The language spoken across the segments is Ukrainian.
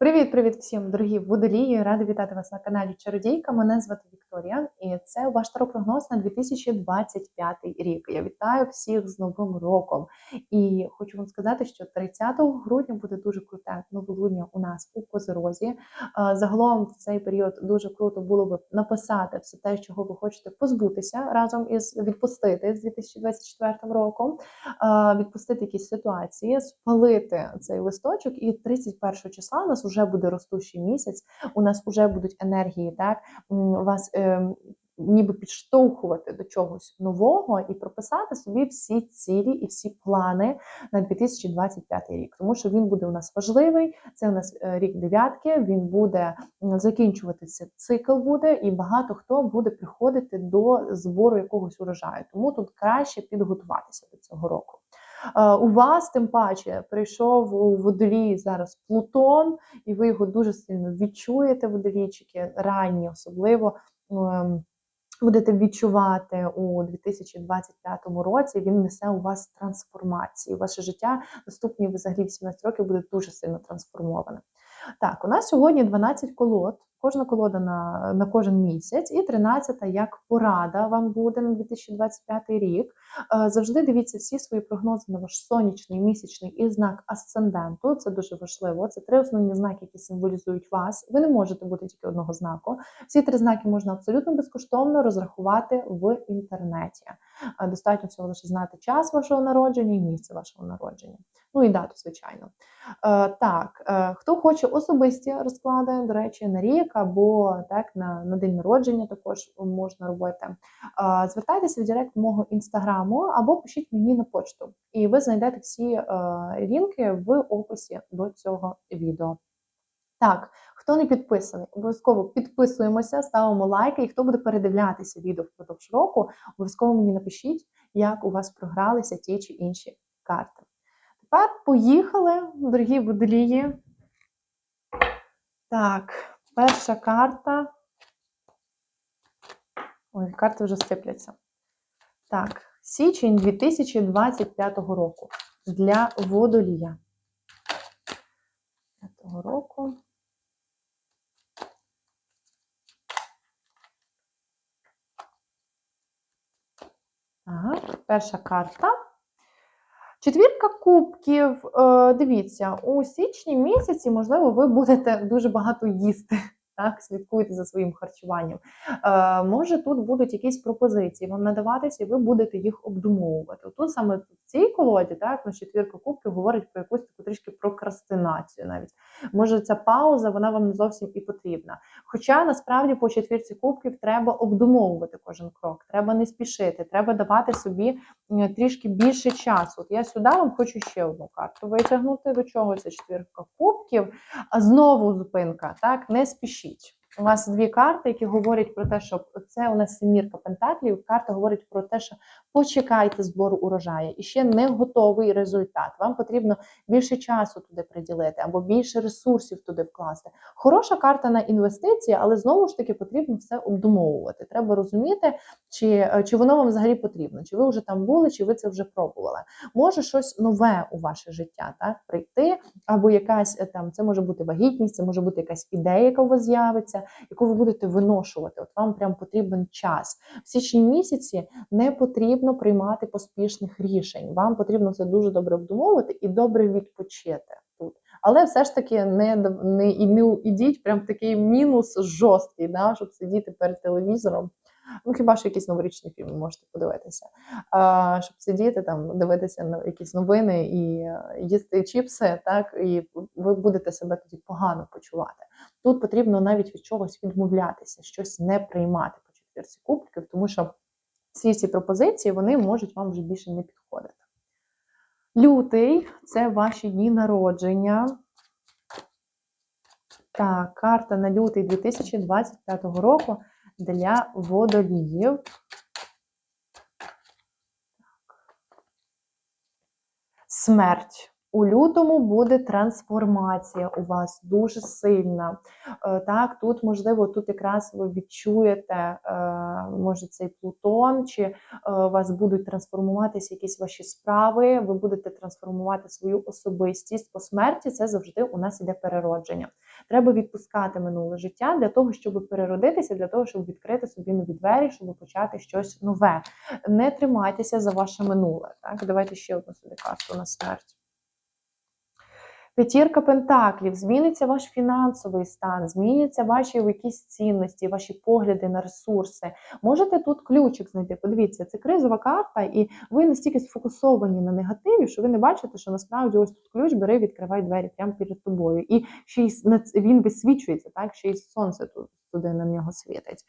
Привіт-привіт всім, дорогі водолії! Рада вітати вас на каналі Чародійка. Мене звати Вікторія, і це ваш таропрогноз на 2025 рік. Я вітаю всіх з Новим роком. І хочу вам сказати, що 30 грудня буде дуже круте новолуння у нас у Козерозі. Е, Загалом в цей період дуже круто було би написати все те, чого ви хочете позбутися разом із відпустити з 2024 роком, е, відпустити якісь ситуації, спалити цей листочок, і 31 числа нас вже буде ростущий місяць. У нас вже будуть енергії, так вас е, ніби підштовхувати до чогось нового і прописати собі всі цілі і всі плани на 2025 рік. Тому що він буде у нас важливий. Це у нас е, рік дев'ятки. Він буде закінчуватися. Цикл буде, і багато хто буде приходити до збору якогось урожаю. Тому тут краще підготуватися до цього року. Е, У вас тим паче прийшов у водолії зараз Плутон, і ви його дуже сильно відчуєте, водолійчики, ранні особливо. ем, Будете відчувати у 2025 році, він несе у вас трансформацію. Ваше життя наступні взагалі 18 років буде дуже сильно трансформоване. Так, у нас сьогодні 12 колод, кожна колода на, на кожен місяць, і 13 як порада вам буде на 2025 рік. Е, Завжди дивіться всі свої прогнози на ваш сонячний, місячний і знак асценденту. Це дуже важливо. Це три основні знаки, які символізують вас. Ви не можете бути тільки одного знаку. Всі три знаки можна абсолютно безкоштовно розрахувати в інтернеті. Е, Достатньо всього лише знати час вашого народження і місце вашого народження. Ну і дату, звичайно. Е, Так, хто хоче особисті розклади, до речі, на рік або так на, на день народження також можна робити. Звертайтеся в директ мого інстаграму або пишіть мені на почту, і ви знайдете всі е, лінки в описі до цього відео. Так, хто не підписаний, обов'язково підписуємося, ставимо лайки. І хто буде передивлятися відео впродовж року, обов'язково мені напишіть, як у вас програлися ті чи інші карти. Тепер поїхали, дорогі водолії. Так, перша карта. Ой, карти вже сипляться. Так, січень 2025 року для водолія. 5 року. Так, перша карта. Четвірка кубків. Е, Дивіться, у січні місяці, можливо, ви будете дуже багато їсти. Так, слідкуйте за своїм харчуванням. Е, може, тут будуть якісь пропозиції вам надаватися, і ви будете їх обдумовувати. Тут саме в цій колоді, так, на четвірка кубків говорить про якусь таку трішки прокрастинацію навіть. Може, ця пауза вона вам не зовсім і потрібна. Хоча насправді по четвірці кубків треба обдумовувати кожен крок, треба не спішити, треба давати собі трішки більше часу. От я сюди вам хочу ще одну карту витягнути. До чого це четвірка кубків? А знову зупинка, так, не спішіть. У вас дві карти, які говорять про те, що це у нас семірка пентаклів. Карта говорить про те, що почекайте збору урожаю і ще не готовий результат. Вам потрібно більше часу туди приділити або більше ресурсів туди вкласти. Хороша карта на інвестиції, але знову ж таки потрібно все обдумовувати. Треба розуміти, чи, чи воно вам взагалі потрібно, чи ви вже там були, чи ви це вже пробували. Може щось нове у ваше життя так прийти, або якась е, там це може бути вагітність, це може бути якась ідея, яка у вас з'явиться, яку ви будете виношувати. От вам прям потрібен час. В січні місяці не потрібно приймати поспішних рішень. Вам потрібно це дуже добре обдумовувати і добре відпочити тут. Але все ж таки не, не, не ідіть прям в такий мінус жорсткий, да, щоб сидіти перед телевізором. Ну, хіба що якісь новорічні фільми можете подивитися, а, щоб сидіти там, дивитися на якісь новини і е, їсти чіпси, так і ви будете себе тоді погано почувати. Тут потрібно навіть від чогось відмовлятися, щось не приймати по четвірці кубків, тому що всі ці пропозиції вони можуть вам вже більше не підходити. Лютий це ваші дні народження. Так, карта на лютий 2025 року для водоліїв. Смерть. У лютому буде трансформація у вас дуже сильна. Е, Так, тут можливо, тут якраз ви відчуєте, е, може цей Плутон, чи е, у вас будуть трансформуватися якісь ваші справи, ви будете трансформувати свою особистість. По смерті це завжди у нас іде переродження. Треба відпускати минуле життя для того, щоб переродитися, для того, щоб відкрити собі нові двері, щоб почати щось нове. Не тримайтеся за ваше минуле. Так, давайте ще одну сюди карту на смерть. П'ятірка пентаклів, зміниться ваш фінансовий стан, зміняться ваші якісь цінності, ваші погляди на ресурси. Можете тут ключик знайти. Подивіться, це кризова карта, і ви настільки сфокусовані на негативі, що ви не бачите, що насправді ось тут ключ бери, відкривай двері прямо перед тобою. І ще й на він висвічується, так ще й сонце тут туди на нього світить.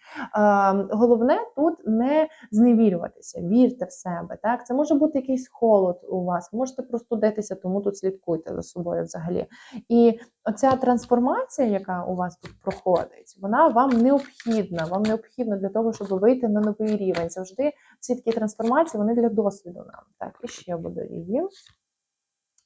Головне тут не зневірюватися, вірте в себе. Так, це може бути якийсь холод у вас, можете простудитися, тому тут слідкуйте за собою взагалі. І оця трансформація, яка у вас тут проходить, вона вам необхідна. Вам необхідна для того, щоб вийти на новий рівень. Завжди всі такі трансформації вони для досвіду нам. Так, і ще буде її.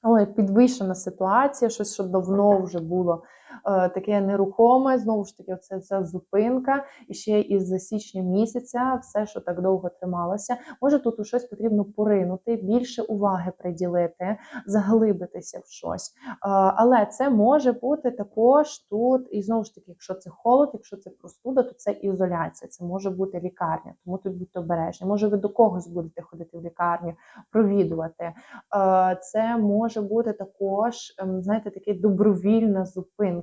Ой, підвищена ситуація, щось, що давно вже було таке нерухоме. Знову ж таки, це ця зупинка. І ще із січня місяця все, що так довго трималося. Може, тут у щось потрібно поринути, більше уваги приділити, заглибитися в щось. Е, але це може бути також тут, і знову ж таки, якщо це холод, якщо це простуда, то це ізоляція, це може бути лікарня. Тому тут будьте обережні. Може, ви до когось будете ходити в лікарню, провідувати. Е, Це може бути також, ем, знаєте, така добровільна зупинка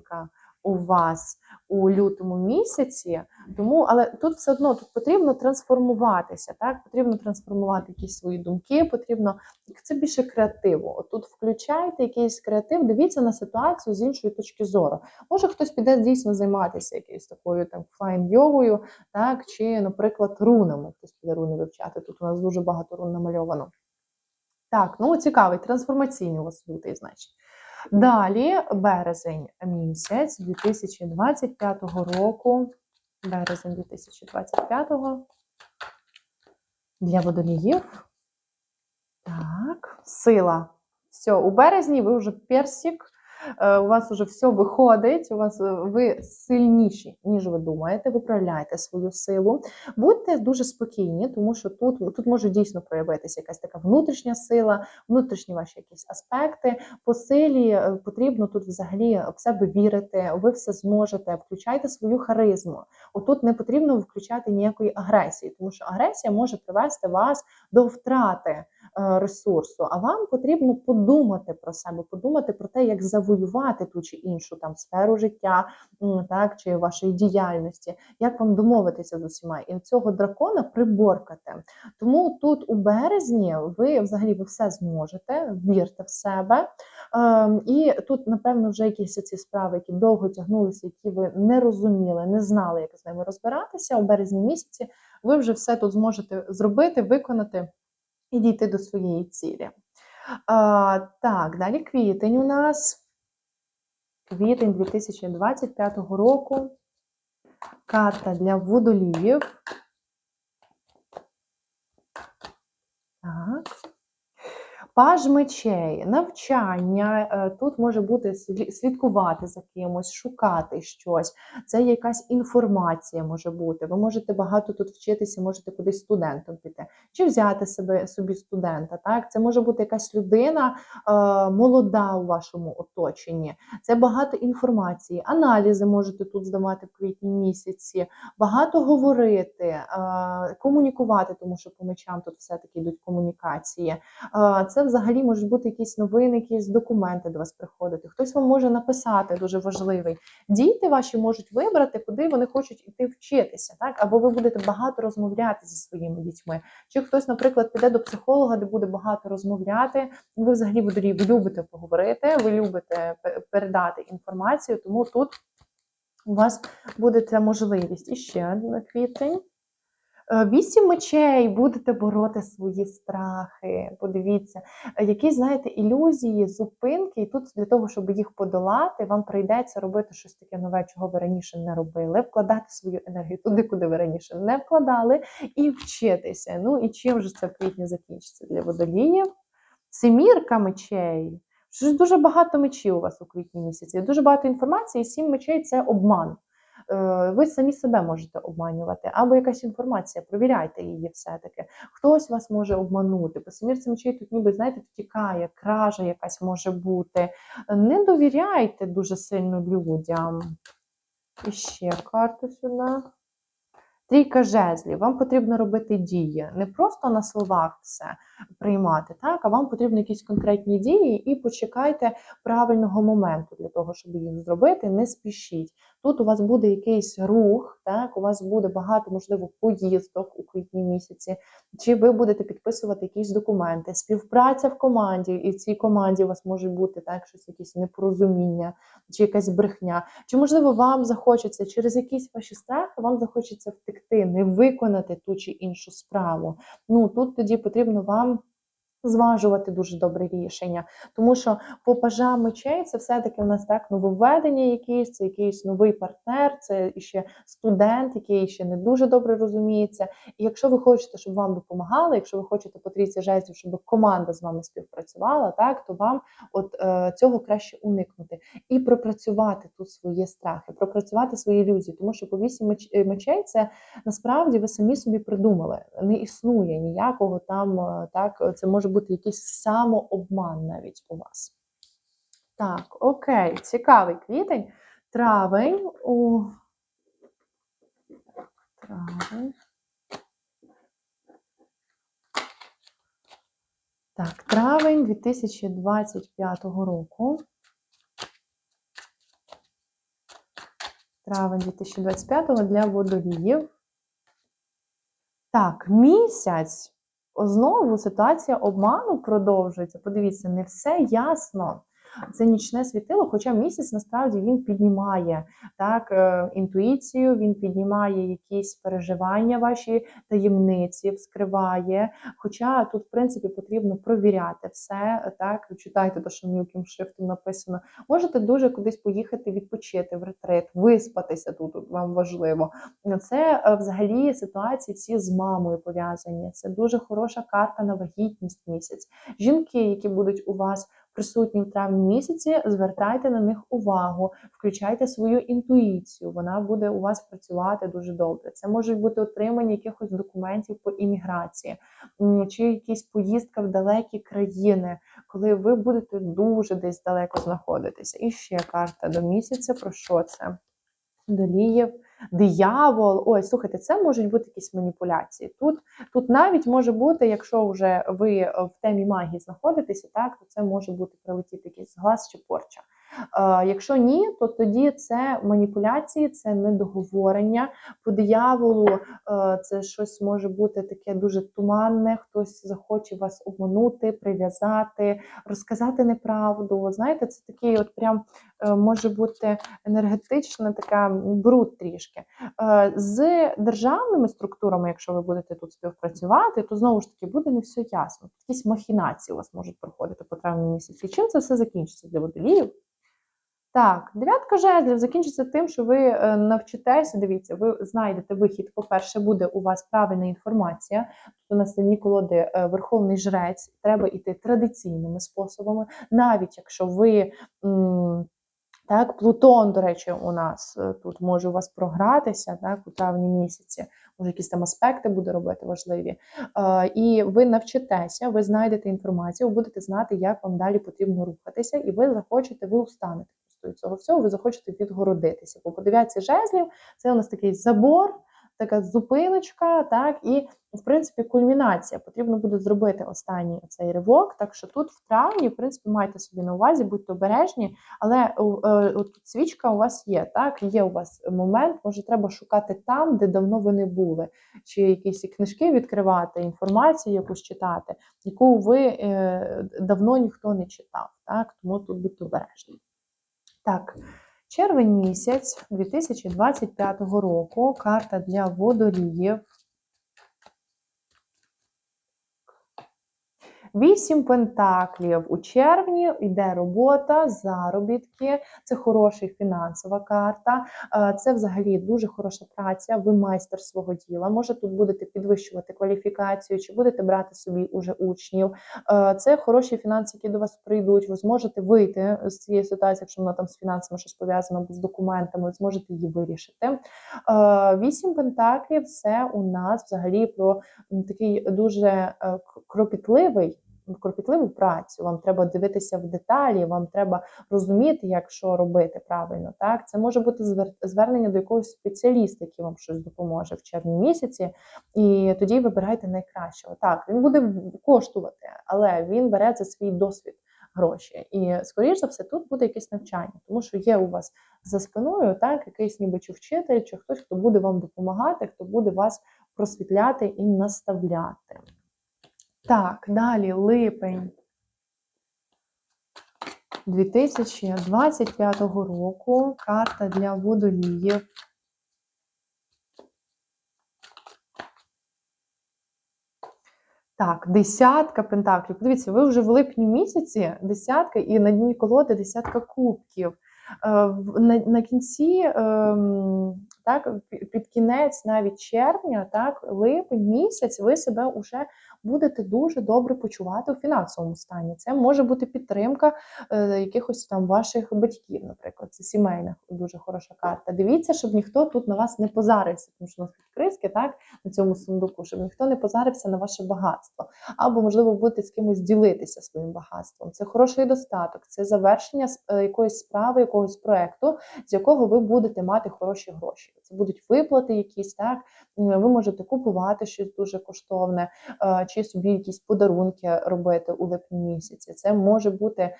у вас у лютому місяці. Тому, але тут все одно тут потрібно трансформуватися. Так, потрібно трансформувати якісь свої думки. Потрібно це більше креативу. От Тут включайте якийсь креатив, дивіться на ситуацію з іншої точки зору. Може, хтось піде дійсно займатися якоюсь такою там флайн-йогою, так чи, наприклад, рунами. Хтось піде руни вивчати. Тут у нас дуже багато рун намальовано. Так, ну цікавий, трансформаційний у вас лютий, значить. Далі березень місяць 2025 року. Березень 2025 для водоліїв. Так, сила. Все, у березні ви вже персик, у вас вже все виходить, у вас е, ви сильніші, ніж ви думаєте, виправляєте свою силу. Будьте дуже спокійні, тому що тут, тут може дійсно проявитися якась така внутрішня сила, внутрішні ваші якісь аспекти. По силі е, потрібно тут взагалі в себе вірити, ви все зможете, включайте свою харизму. Отут не потрібно включати ніякої агресії, тому що агресія може привести вас до втрати е, ресурсу. А вам потрібно подумати про себе, подумати про те, як завоювати ту чи іншу там сферу життя, так чи вашої діяльності, як вам домовитися з усіма, і цього дракона приборкати. Тому тут у березні ви взагалі ви все зможете, вірте в себе. Ем, і тут, напевно, вже якісь ці справи, які довго тягнулися, які ви не розуміли, не знали, як з ними розбиратися у березні місяці. Ви вже все тут зможете зробити, виконати і дійти до своєї цілі. А, так, далі квітень у нас. Квітень 2025 року. Карта для водоліїв. Так. Паж мечей, навчання, е, тут може бути слідкувати за кимось, шукати щось. Це якась інформація може бути. Ви можете багато тут вчитися, можете кудись студентом піти, чи взяти себе собі студента. Так, це може бути якась людина е, молода у вашому оточенні. Це багато інформації, аналізи можете тут здавати в квітні місяці, багато говорити, е, комунікувати, тому що по мечам тут все-таки йдуть комунікації. Це взагалі можуть бути якісь новини, якісь документи до вас приходити. Хтось вам може написати дуже важливий. Діти ваші можуть вибрати, куди вони хочуть іти вчитися, так або ви будете багато розмовляти зі своїми дітьми. Чи хтось, наприклад, піде до психолога, де буде багато розмовляти. Ви взагалі ви любите поговорити, ви любите передати інформацію, тому тут у вас буде ця можливість. І ще на квітень. Е, Вісім мечей будете бороти свої страхи. Подивіться, Е, якісь, знаєте, ілюзії, зупинки, і тут для того, щоб їх подолати, вам прийдеться робити щось таке нове, чого ви раніше не робили, вкладати свою енергію туди, куди ви раніше не вкладали, і вчитися. Ну і чим же це в квітні закінчиться для водоліїв? Семірка мечей. Щось дуже багато мечів у вас у квітні місяці. Дуже багато інформації. Сім мечей це обман. Е, Ви самі себе можете обманювати, або якась інформація, провіряйте її все-таки. Хтось вас може обманути. По семірці мечей тут ніби, знаєте, втікає, кража якась може бути. Не довіряйте дуже сильно людям. І ще карту сюди. Трійка жезлів. Вам потрібно робити дії. Не просто на словах все приймати, так, а вам потрібні якісь конкретні дії і почекайте правильного моменту для того, щоб їх зробити. Не спішіть. Тут у вас буде якийсь рух, так, у вас буде багато, можливо, поїздок у квітні місяці, чи ви будете підписувати якісь документи, співпраця в команді, і в цій команді у вас може бути так, щось якісь непорозуміння, чи якась брехня. Чи, можливо, вам захочеться через якісь ваші страхи, вам захочеться втекти, не виконати ту чи іншу справу. Ну тут тоді потрібно вам. Зважувати дуже добре рішення, тому що по пажам мечей це все-таки у нас так нововведення якісь, це якийсь новий партнер, це ще студент, який ще не дуже добре розуміється. І якщо ви хочете, щоб вам допомагали, якщо ви хочете по трійці жезлів, щоб команда з вами співпрацювала, так то вам от е, цього краще уникнути і пропрацювати тут свої страхи, пропрацювати свої ілюзії, тому що по вісім е, мечей це насправді ви самі собі придумали. Не існує ніякого там е, так. Це може бути якийсь самообман навіть у вас. Так, окей, цікавий квітень. Травень у травень. Так, травень 2025 року. Травень 2025 для водоліїв. Так, місяць. Знову ситуація обману продовжується. Подивіться, не все ясно. Це нічне світило, хоча місяць насправді він піднімає так, е, інтуїцію, він піднімає якісь переживання ваші таємниці, вскриває. Хоча тут, в принципі, потрібно провіряти все. Так, читайте те, що мілким шрифтом написано. Можете дуже кудись поїхати відпочити в ретрит, виспатися тут вам важливо. Це е, взагалі ситуації всі з мамою пов'язані. Це дуже хороша карта на вагітність місяць. Жінки, які будуть у вас присутні в травні місяці, звертайте на них увагу, включайте свою інтуїцію. Вона буде у вас працювати дуже добре. Це можуть бути отримання якихось документів по імміграції, чи якісь поїздка в далекі країни, коли ви будете дуже десь далеко знаходитися. І ще карта до місяця. Про що це? Доліїв, диявол. Ой, слухайте, це можуть бути якісь маніпуляції. Тут, тут навіть може бути, якщо вже ви в темі магії знаходитеся, так, то це може бути прилетіти якийсь глаз чи порча. Е, якщо ні, то тоді це маніпуляції, це недоговорення. По дияволу е, це щось може бути таке дуже туманне, хтось захоче вас обманути, прив'язати, розказати неправду. Знаєте, це такий от прям може бути енергетична така бруд трішки. Е, З державними структурами, якщо ви будете тут співпрацювати, то знову ж таки буде не все ясно. Якісь махінації у вас можуть проходити по травні місяці. Чим це все закінчиться для водоліїв? Так, дев'ятка жезлів закінчиться тим, що ви е, навчитеся. Дивіться, ви знайдете вихід. По-перше, буде у вас правильна інформація. Тут у нас на колоди е, верховний жрець. Треба йти традиційними способами, навіть якщо ви. м, Так, Плутон, до речі, у нас е, тут може у вас програтися так, у травні місяці, може якісь там аспекти буде робити важливі. Е, І ви навчитеся, ви знайдете інформацію, ви будете знати, як вам далі потрібно рухатися, і ви захочете, ви устанете цього всього, ви захочете відгородитися. Бо по жезлів це у нас такий забор, така зупиночка, так, і в принципі кульмінація. Потрібно буде зробити останній цей ривок. Так що тут в травні, в принципі, майте собі на увазі, будьте обережні, але е, е, от свічка у вас є, так, є у вас момент, може, треба шукати там, де давно ви не були, чи якісь книжки відкривати, інформацію якусь читати, яку ви е, давно ніхто не читав. Так, тому тут будьте обережні. Так, червень місяць 2025 року. Карта для водоліїв. Вісім пентаклів у червні йде робота, заробітки. Це хороша фінансова карта. Е, Це взагалі дуже хороша праця. Ви майстер свого діла. Може тут будете підвищувати кваліфікацію, чи будете брати собі уже учнів. Е, Це хороші фінанси, які до вас прийдуть. Ви зможете вийти з цієї ситуації, якщо вона там з фінансами щось пов'язано з документами, ви зможете її вирішити. Е, Вісім пентаклів це у нас взагалі про такий дуже кропітливий. Кропітливу працю, вам треба дивитися в деталі, вам треба розуміти, як що робити правильно. Так, це може бути звер- звернення до якогось спеціаліста, який вам щось допоможе в червні місяці, і тоді вибирайте найкращого. Так, він буде коштувати, але він бере за свій досвід гроші. І скоріш за все, тут буде якесь навчання, тому що є у вас за спиною так, якийсь ніби чи вчитель, чи хтось, хто буде вам допомагати, хто буде вас просвітляти і наставляти. Так, далі липень 2025 року. Карта для водоліїв. Так, десятка пентаклів. Подивіться, ви вже в липні місяці десятка і на дні колоди десятка кубків. Е, На, на кінці, ем, так, під кінець навіть червня, так, липень місяць, ви себе вже будете дуже добре почувати у фінансовому стані. Це може бути підтримка е, якихось там ваших батьків, наприклад. Це сімейна дуже хороша карта. Дивіться, щоб ніхто тут на вас не позарився, тому що у нас тут криски, так, на цьому сундуку, щоб ніхто не позарився на ваше багатство. Або, можливо, будете з кимось ділитися своїм багатством. Це хороший достаток, це завершення е, якоїсь справи, якогось проекту, з якого ви будете мати хороші гроші. Це будуть виплати якісь, так ви можете купувати щось дуже коштовне, е, чи собі якісь подарунки робити у липні місяці. Це може бути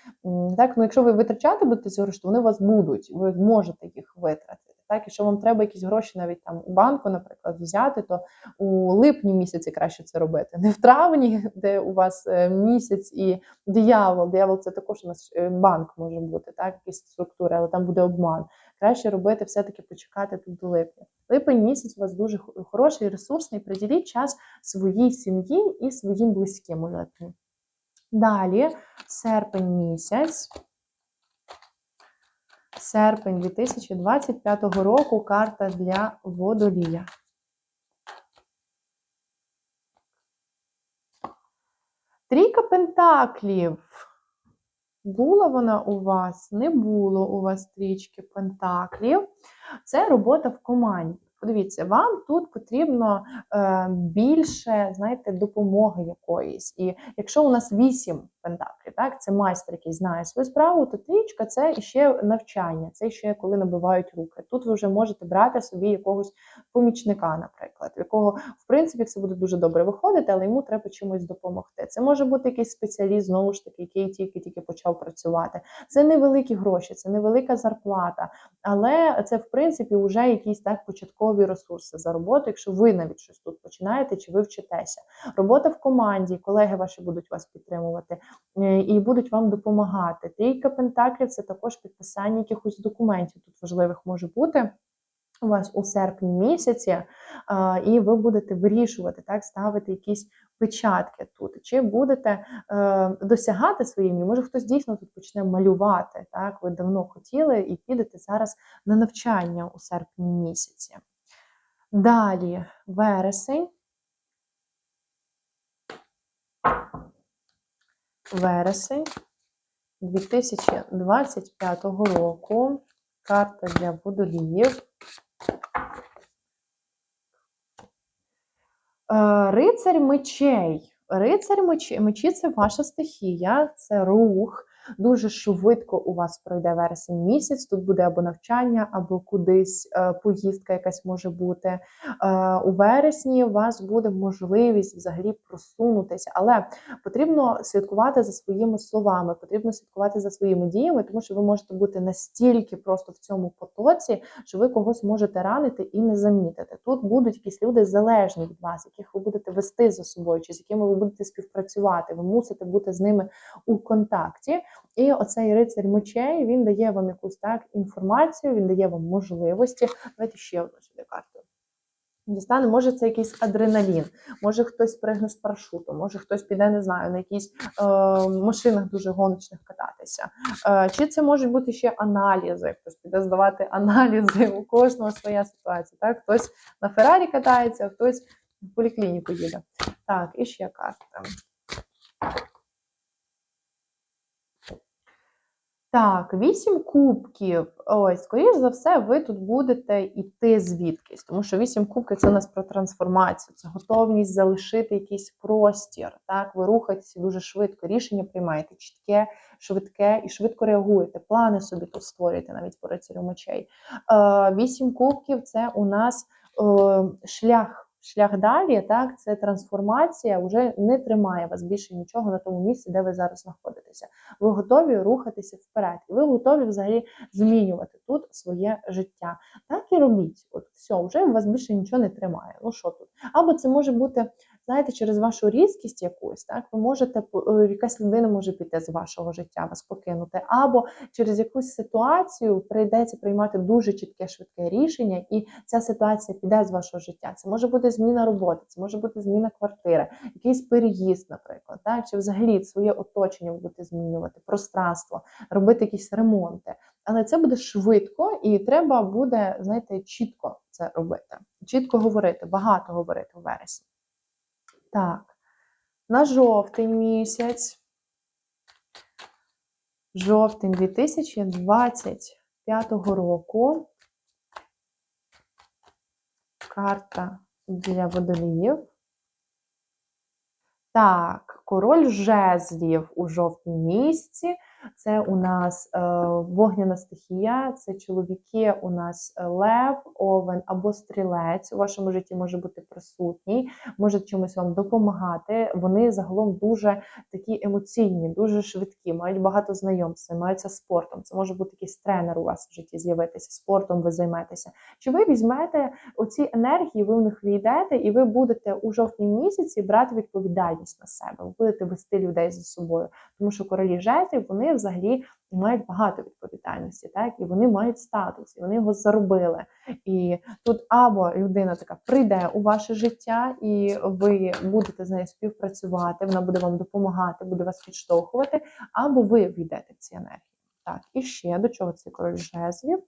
так. Ну, якщо ви витрачати будете ці гроші, то вони у вас будуть, ви зможете їх витратити. Так, якщо вам треба якісь гроші навіть там у банку, наприклад, взяти, то у липні місяці краще це робити. Не в травні, де у вас е, місяць і диявол. Диявол це також у нас е, банк може бути, так, якісь структури, але там буде обман. Краще робити все-таки почекати тут до липня. Липень місяць у вас дуже хо- хороший, ресурсний. Приділіть час своїй сім'ї і своїм близьким у липні. Далі, серпень місяць. Серпень 2025 року карта для водолія. Трійка пентаклів. Була вона у вас? Не було у вас стрічки пентаклів. Це робота в команді. Подивіться, вам тут потрібно е, більше, знаєте, допомоги якоїсь. І якщо у нас вісім пентаклів, так, це майстер, який знає свою справу, то трічка це іще навчання, це ще коли набивають руки. Тут ви вже можете брати собі якогось помічника, наприклад, в якого в принципі все буде дуже добре виходити, але йому треба чимось допомогти. Це може бути якийсь спеціаліст, знову ж таки, який тільки-тільки почав працювати. Це невеликі гроші, це невелика зарплата, але це в принципі вже якісь так початкові ресурси за роботу, якщо ви навіть щось тут починаєте чи ви вчитеся. Робота в команді, колеги ваші будуть вас підтримувати е, і будуть вам допомагати. Трійка пентаклів це також підписання якихось документів. Тут важливих може бути. У вас у серпні місяці, і ви будете вирішувати, так, ставити якісь печатки тут. Чи будете е, досягати своїм, може хтось дійсно тут почне малювати, так, ви давно хотіли і підете зараз на навчання у серпні місяці. Далі вересень. Вересень 2025 року. Карта для водоліїв. Е, Рицарь мечей. Рицарь мечі, мечі це ваша стихія, це рух. Дуже швидко у вас пройде вересень місяць. Тут буде або навчання, або кудись е, поїздка якась може бути. Е, у вересні у вас буде можливість взагалі просунутися, але потрібно слідкувати за своїми словами, потрібно слідкувати за своїми діями, тому що ви можете бути настільки просто в цьому потоці, що ви когось можете ранити і не замітити. Тут будуть якісь люди залежні від вас, яких ви будете вести за собою, чи з якими ви будете співпрацювати. Ви мусите бути з ними у контакті. І оцей рицарь мечей він дає вам якусь так інформацію, він дає вам можливості. Давайте ще одну сюди карту. Дістане, може, це якийсь адреналін, може хтось пригне з парашутом, може хтось піде, не знаю, на якісь е, машинах дуже гоночних кататися. Е, чи це можуть бути ще аналізи? Хтось піде здавати аналізи, у кожного своя ситуація. Так? Хтось на Феррарі катається, а хтось в поліклініку їде. Так, і ще карта. Так, вісім кубків. Ось, скоріш за все, ви тут будете йти звідкись, тому що вісім кубків це у нас про трансформацію, це готовність залишити якийсь простір. Так, ви рухаєтеся дуже швидко, рішення приймаєте чітке, швидке і швидко реагуєте. Плани собі тут створюєте навіть по рицарю мечей. Е, Вісім кубків це у нас е, шлях. Шлях далі, так, це трансформація, вже не тримає вас більше нічого на тому місці, де ви зараз знаходитеся. Ви готові рухатися вперед, і ви готові взагалі змінювати тут своє життя. Так і робіть. От все, вже вас більше нічого не тримає. Ну що тут? Або це може бути, знаєте, через вашу різкість якусь, так ви можете е, якась людина може піти з вашого життя, вас покинути, або через якусь ситуацію прийдеться приймати дуже чітке швидке рішення, і ця ситуація піде з вашого життя. Це може бути зміна роботи, це може бути зміна квартири, якийсь переїзд, наприклад, так чи взагалі своє оточення будете змінювати, пространство, робити якісь ремонти. Але це буде швидко, і треба буде, знаєте, чітко це робити. Чітко говорити, багато говорити у вересні. Так, на жовтень місяць. Жовтень 2025 року. Карта для водоліїв. Так, король жезлів у жовтні місяці. Це у нас е, вогняна стихія, це чоловіки, у нас е, лев, овен або стрілець у вашому житті може бути присутній, може чимось вам допомагати. Вони загалом дуже такі емоційні, дуже швидкі, мають багато знайомств, займаються спортом. Це може бути якийсь тренер у вас в житті з'явитися, спортом ви займетеся. Чи ви візьмете оці енергії, ви в них війдете, і ви будете у жовтні місяці брати відповідальність на себе, ви будете вести людей за собою, тому що королі жезлів, вони взагалі мають багато відповідальності, так і вони мають статус, і вони його заробили. І тут або людина така прийде у ваше життя, і ви будете з нею співпрацювати, вона буде вам допомагати, буде вас підштовхувати, або ви війдете в ці енергії. Так, і ще до чого цей король жезлів.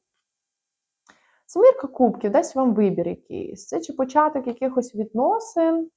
Семірка кубків дасть вам вибір якийсь. Це чи початок якихось відносин,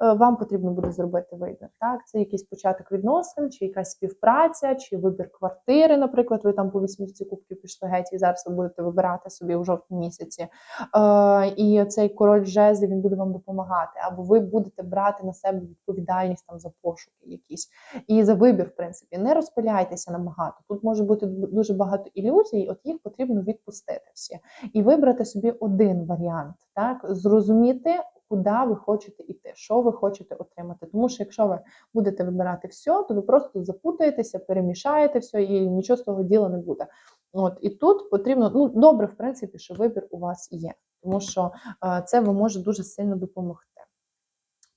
вам потрібно буде зробити вибір. Так, це якийсь початок відносин, чи якась співпраця, чи вибір квартири. Наприклад, ви там по вісьмірці кубків пішли геть, і зараз ви будете вибирати собі у жовтні місяці. Е, І цей король жезлів він буде вам допомагати, або ви будете брати на себе відповідальність там за пошуки якісь і за вибір, в принципі. Не розпиляйтеся набагато. Тут може бути дуже багато ілюзій, от їх потрібно відпустити всі і вибрати собі один варіант, так зрозуміти куди ви хочете йти, що ви хочете отримати. Тому що якщо ви будете вибирати все, то ви просто запутаєтеся, перемішаєте все і нічого з того діла не буде. От І тут потрібно, ну добре, в принципі, що вибір у вас є, тому що е, це вам може дуже сильно допомогти.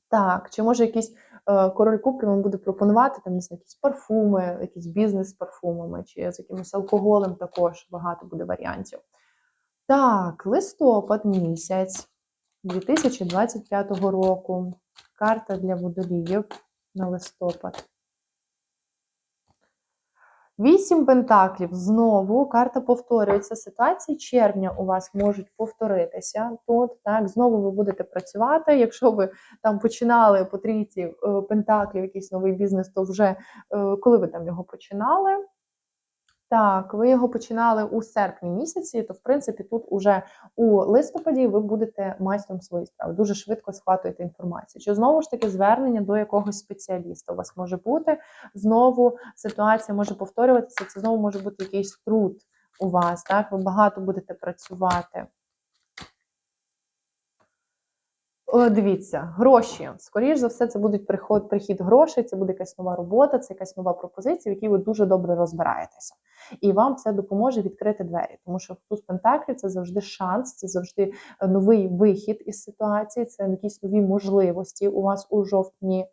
Так, чи може якийсь е, король кубки вам буде пропонувати там не знаю, якісь парфуми, якийсь бізнес з парфумами, чи з якимось алкоголем також багато буде варіантів. Так, листопад місяць. 2025 року. Карта для водоліїв на листопад. Вісім пентаклів. Знову карта повторюється. Ситуації червня у вас можуть повторитися тут. Так, знову ви будете працювати. Якщо ви там починали по трійці е, пентаклів, якийсь новий бізнес, то вже е, коли ви там його починали? Так, ви його починали у серпні місяці, то в принципі тут уже у листопаді ви будете майстром своєї справи. Дуже швидко схватуєте інформацію. Чи знову ж таки звернення до якогось спеціаліста у вас може бути? Знову ситуація може повторюватися. Це знову може бути якийсь труд у вас. Так, ви багато будете працювати. Дивіться, гроші. Скоріше за все, це будуть приход, прихід грошей, це буде якась нова робота, це якась нова пропозиція, в якій ви дуже добре розбираєтеся. І вам це допоможе відкрити двері. Тому що туз Пентаклів це завжди шанс, це завжди новий вихід із ситуації, це якісь нові можливості у вас у жовтні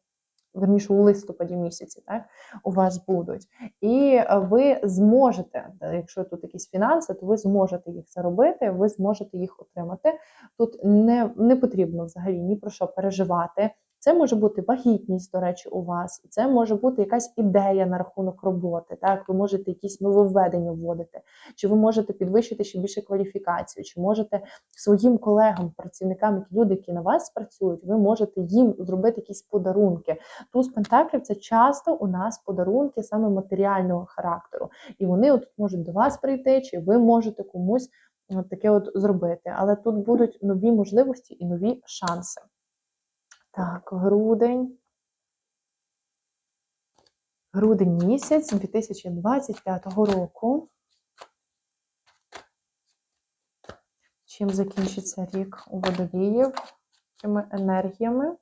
верніше у листопаді місяці, так у вас будуть. І е, ви зможете, якщо тут якісь фінанси, то ви зможете їх заробити, ви зможете їх отримати. Тут не, не потрібно взагалі ні про що переживати. Це може бути вагітність, до речі, у вас. Це може бути якась ідея на рахунок роботи. Так, ви можете якісь нововведення вводити, чи ви можете підвищити ще більше кваліфікацію, чи можете своїм колегам, працівникам, які люди, які на вас працюють, ви можете їм зробити якісь подарунки. Туз пентаклів це часто у нас подарунки саме матеріального характеру, і вони от можуть до вас прийти, чи ви можете комусь от таке от зробити. Але тут будуть нові можливості і нові шанси. Так, грудень. Грудень місяць 2025 року. Чим закінчиться рік у водоліїв? Якими енергіями?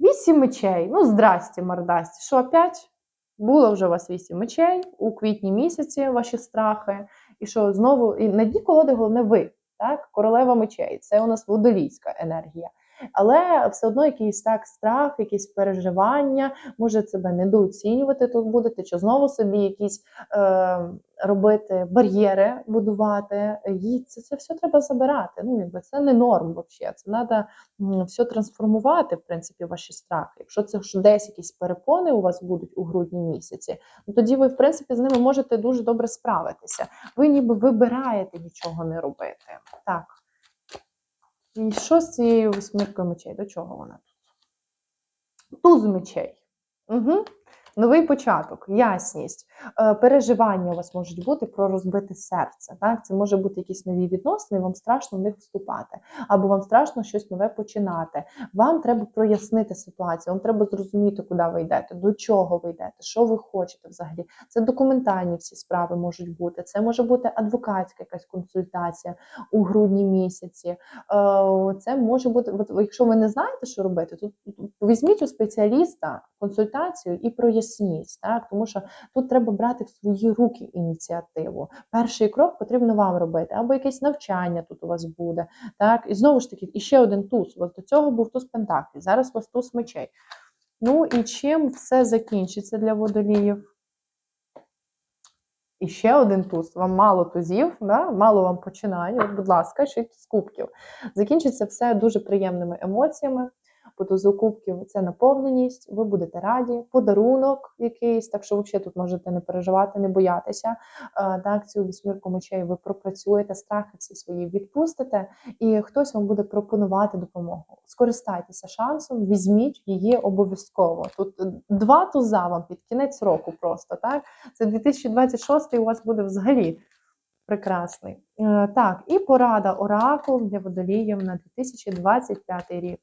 Вісім мечей. Ну, здрасті, мордасті. Що, опять? Було вже у вас вісім мечей у квітні місяці ваші страхи. І що знову, і на дні колоди головне ви, так? Королева мечей. Це у нас водолійська енергія. Але все одно якийсь так страх, якісь переживання, може себе недооцінювати тут будете, чи знову собі якісь е, робити бар'єри, будувати. І це, це все треба забирати. Ну, якби це не норм взагалі. Це треба все трансформувати, в принципі, ваші страхи. Якщо це ж десь якісь перепони у вас будуть у грудні місяці, ну тоді ви, в принципі, з ними можете дуже добре справитися. Ви ніби вибираєте нічого не робити. Так. І що з цією восьміркою мечей? До чого вона тут? Туз мечей. Угу. Новий початок, ясність, е, переживання у вас можуть бути про розбите серце. Так? Це може бути якісь нові відносини, вам страшно в них вступати, або вам страшно щось нове починати. Вам треба прояснити ситуацію, вам треба зрозуміти, куди ви йдете, до чого ви йдете, що ви хочете взагалі. Це документальні всі справи можуть бути. Це може бути адвокатська якась консультація у грудні місяці. Е, це може бути, якщо ви не знаєте, що робити, то візьміть у спеціаліста консультацію і проясніть проясніть, так тому що тут треба брати в свої руки ініціативу. Перший крок потрібно вам робити, або якесь навчання тут у вас буде. Так, і знову ж таки, і ще один туз. Ось до цього був туз пентаклів, зараз у вас туз мечей. Ну і чим все закінчиться для водоліїв? І ще один туз. Вам мало тузів, да? мало вам починань. От, будь ласка, шість з кубків. Закінчиться все дуже приємними емоціями по тузу кубків це наповненість, ви будете раді, подарунок якийсь, так що взагалі тут можете не переживати, не боятися. Так, цю вісьмірку мечей ви пропрацюєте, страхи всі свої відпустите, і хтось вам буде пропонувати допомогу. Скористайтеся шансом, візьміть її обов'язково. Тут два туза вам під кінець року просто так. Це 2026 у вас буде взагалі. Прекрасний. Е, так, і порада оракул для водоліїв на 2025 рік.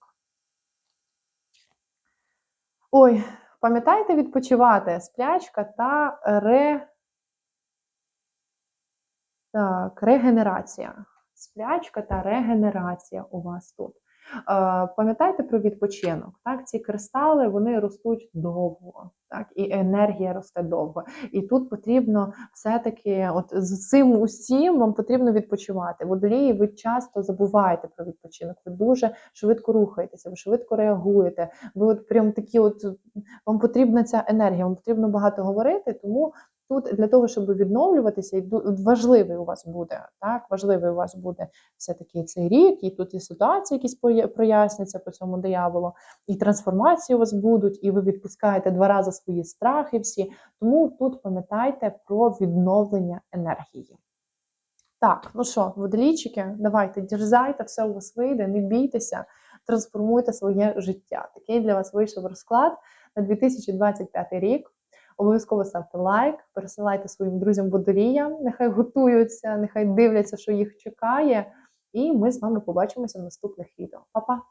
Ой, пам'ятайте відпочивати сплячка та ре... так, регенерація. Сплячка та регенерація у вас тут. Пам'ятайте про відпочинок. Так, Ці кристали вони ростуть довго, так, і енергія росте довго. І тут потрібно все-таки, от з цим усім вам потрібно відпочивати. Водолії ви часто забуваєте про відпочинок. Ви дуже швидко рухаєтеся, ви швидко реагуєте. Ви от прям такі, от вам потрібна ця енергія, вам потрібно багато говорити, тому Тут для того, щоб відновлюватися, і важливий у вас буде, так, важливий у вас буде все-таки цей рік, і тут і ситуації якісь проясняться по цьому дияволу, і трансформації у вас будуть, і ви відпускаєте два рази свої страхи всі. Тому тут пам'ятайте про відновлення енергії. Так, ну що, водолійчики, давайте дерзайте, все у вас вийде, не бійтеся, трансформуйте своє життя. Такий для вас вийшов розклад на 2025 рік. Обов'язково ставте лайк, пересилайте своїм друзям-водоріям. нехай готуються, нехай дивляться, що їх чекає. І ми з вами побачимося в наступних відео. Па-па!